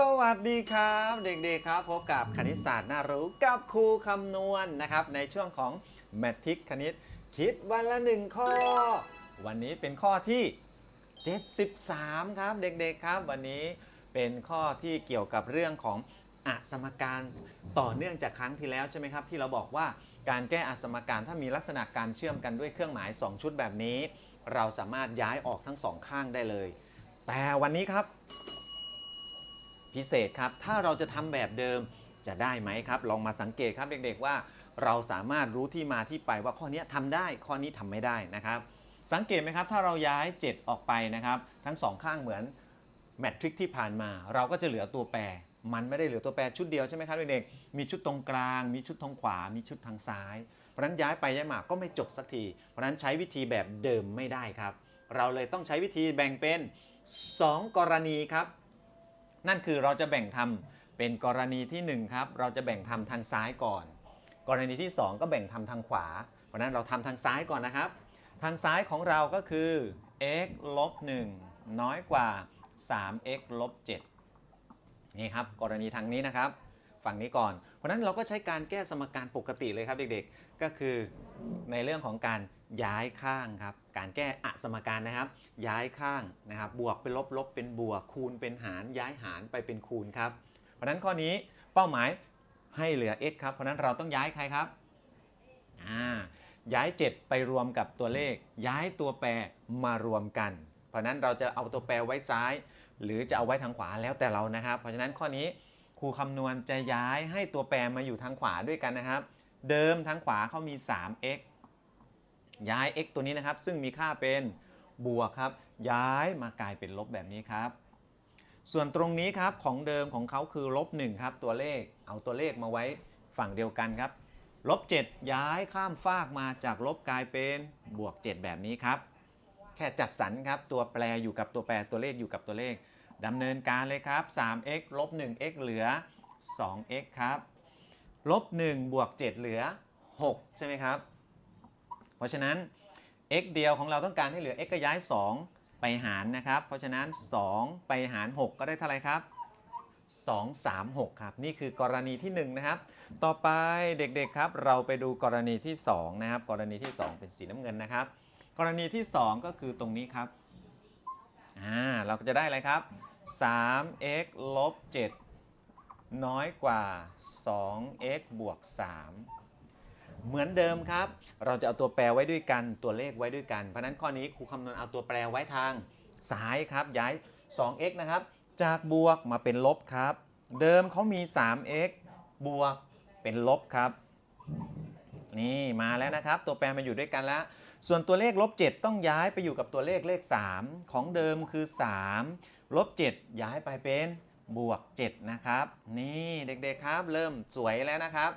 สวัสดีครับ เด็กๆครับพบกับคณิตศาสตร์น่ารู้กับครูคำนวณนะครับ ในช่วงของแมทริกคณิต คิดวันละหนึ่งข้อ วันนี้เป็นข้อที่ 73 ครับ เด็กๆครับ วันนี้เป็นข้อที่เกี่ยวกับเรื่องของอสมการต่อเนื่องจากครั้งที่แล้วใช่ไหมครับ ที่เราบอกว่าการแก้อสมการถ้ามีลักษณะการเชื่อมกันด้วยเครื่องหมาย 2 ชุดแบบนี้ เราสามารถย้ายออกทั้งสองข้างได้เลย แต่วันนี้ครับ พิเศษครับ ถ้าเราจะทำแบบเดิมจะได้ไหมครับ ลองมาสังเกตครับเด็กๆว่า เราสามารถรู้ที่มาที่ไปว่าข้อนี้ทำได้ข้อนี้ทำไม่ได้นะครับ สังเกตไหมครับถ้าเราย้าย 7 ออกไปนะครับ ทั้งสองข้างเหมือนแมทริกที่ผ่านมา เราก็จะเหลือตัวแปร มันไม่ได้เหลือตัวแปรชุดเดียวใช่ไหมครับเด็กๆมีชุดตรงกลาง มีชุดทางขวา มีชุดทางซ้าย เพราะนั้นย้ายไปย้ายมาก็ไม่จบสักที เพราะฉะนั้นใช้วิธีแบบเดิมไม่ได้ครับ เราเลยต้องใช้วิธีแบ่งเป็น 2 กรณีครับ นั่นคือเราจะแบ่งทำเป็นกรณีที่ 1 ครับ เราจะแบ่งทำทางซ้ายก่อน กรณีที่ 2 ก็แบ่งทำทางขวา เพราะนั้นเราทำทางซ้ายก่อนนะครับ ทางซ้ายของเราก็คือ x ลบ1น้อยกว่า 3x ลบ7นี่ครับ กรณีทางนี้นะครับ ฝั่งนี้ก่อน เพราะนั้นเราก็ใช้การแก้สมการปกติเลยครับเด็กๆ ก็คือในเรื่องของการย้ายข้างครับ การแก้อสมการนะครับ ย้ายข้างนะครับ บวกเป็นลบลบเป็นบวก คูณเป็นหาร ย้ายหารไปเป็นคูณครับ เพราะนั้นข้อนี้เป้าหมายให้เหลือ x ครับ เพราะนั้นเราต้องย้ายใครครับอ่าย้าย 7 ไปรวมกับตัวเลข ย้ายตัวแปรมารวมกัน เพราะนั้นเราจะเอาตัวแปรไว้ซ้าย หรือจะเอาไว้ทางขวาแล้วแต่เรานะครับ เพราะฉะนั้นข้อนี้ ครูคำนวณจะย้ายให้ตัวแปรมาอยู่ทางขวาด้วยกันนะครับ เดิมทางขวาเขามี 3x ย้าย x ตัวนี้นะครับ ซึ่งมีค่าเป็นบวกครับ ย้ายมากลายเป็นลบแบบนี้ครับ ส่วนตรงนี้ครับของเดิมของเขาคือลบ1ครับตัวเลขเอาตัวเลขมาไว้ฝั่งเดียวกันครับลบ7ย้ายข้ามฟากมาจากลบกลายเป็นบวก 7 แบบนี้ครับ แค่จัดสรรครับตัวแปรอยู่กับตัวแปรตัวเลขอยู่กับตัวเลข ดำเนินการเลยครับ 3x ลบ 1x เหลือ 2x ครับลบ1บวก 7 เหลือ 6 ใช่ไหมครับ เพราะฉะนั้น x เดียวของเราต้องการให้เหลือ x ก็ย้าย 2 ไปหารนะครับ เพราะฉะนั้น 2 ไปหาร 6 ก็ได้เท่าไหร่ครับ 2 3 6 ครับ นี่คือกรณีที่ 1 นะครับ ต่อไปเด็กๆครับ เราไปดูกรณีที่ 2 นะครับ กรณีที่ 2 เป็นสีน้ำเงินนะครับ กรณีที่ 2 ก็คือตรงนี้ครับอ่าเราก็จะได้อะไรครับ 3x ลบ 7 น้อยกว่า 2x บวก 3 เหมือนเดิมครับ เราจะเอาตัวแปรไว้ด้วยกัน ตัวเลขไว้ด้วยกัน เพราะนั้นข้อนี้ครูคำนวณเอาตัวแปรไว้ทางซ้ายครับ ย้าย 2x นะครับ จากบวกมาเป็นลบครับ เดิมเขามี 3x บวกเป็นลบครับ นี่มาแล้วนะครับ ตัวแปรมาอยู่ด้วยกันแล้ว ส่วนตัวเลขลบ7ต้องย้ายไปอยู่กับตัวเลขเลข 3 ของเดิมคือ 3 ลบ 7 ย้ายไปเป็นบวก 7 นะครับ นี่เด็กๆครับ เริ่มสวยแล้วนะครับ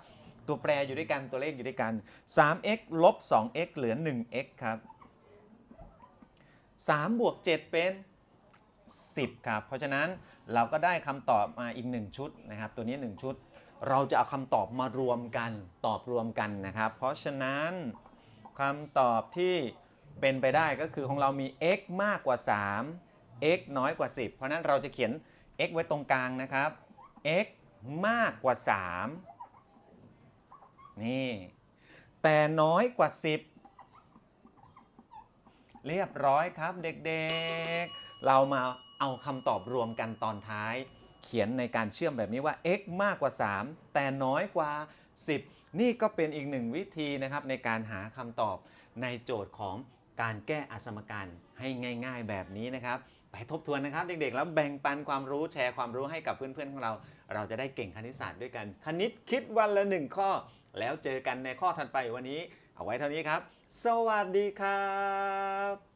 ตัวแปรอยู่ด้วยกันตัวเลขอยู่ด้วยกัน 3x ลบ 2x เหลือ 1x ครับ 3 บวก 7 เป็น 10 ครับ เพราะฉะนั้นเราก็ได้คำตอบมาอีก 1 ชุดนะครับ ตัวนี้ 1 ชุด เราจะเอาคำตอบมารวมกันตอบรวมกันนะครับ เพราะฉะนั้น คำตอบที่เป็นไปได้ก็คือของเรามี x มากกว่า 3 x น้อยกว่า 10 เพราะนั้นเราจะเขียน x ไว้ตรงกลางนะครับ x มากกว่า 3 นี่ แต่น้อยกว่า 10 เรียบร้อยครับเด็กๆ เรามาเอาคำตอบรวมกันตอนท้าย ขียนในการเชื่อมแบบนี้ว่า x มากกว่า 3 แต่น้อยกว่า 10 นี่ก็เป็นอีกหนึ่งวิธีนะครับในการหาคำตอบในโจทย์ของการแก้อสมการให้ง่าย ๆ แบบนี้นะครับ ไปทบทวนนะครับ เด็กๆ แล้วแบ่งปันความรู้แชร์ความรู้ให้กับเพื่อนๆของเรา เราจะได้เก่งคณิตศาสตร์ด้วยกัน คณิตคิดวันละหนึ่งข้อ แล้วเจอกันในข้อถัดไปวันนี้ เอาไว้เท่านี้ครับ สวัสดีครับ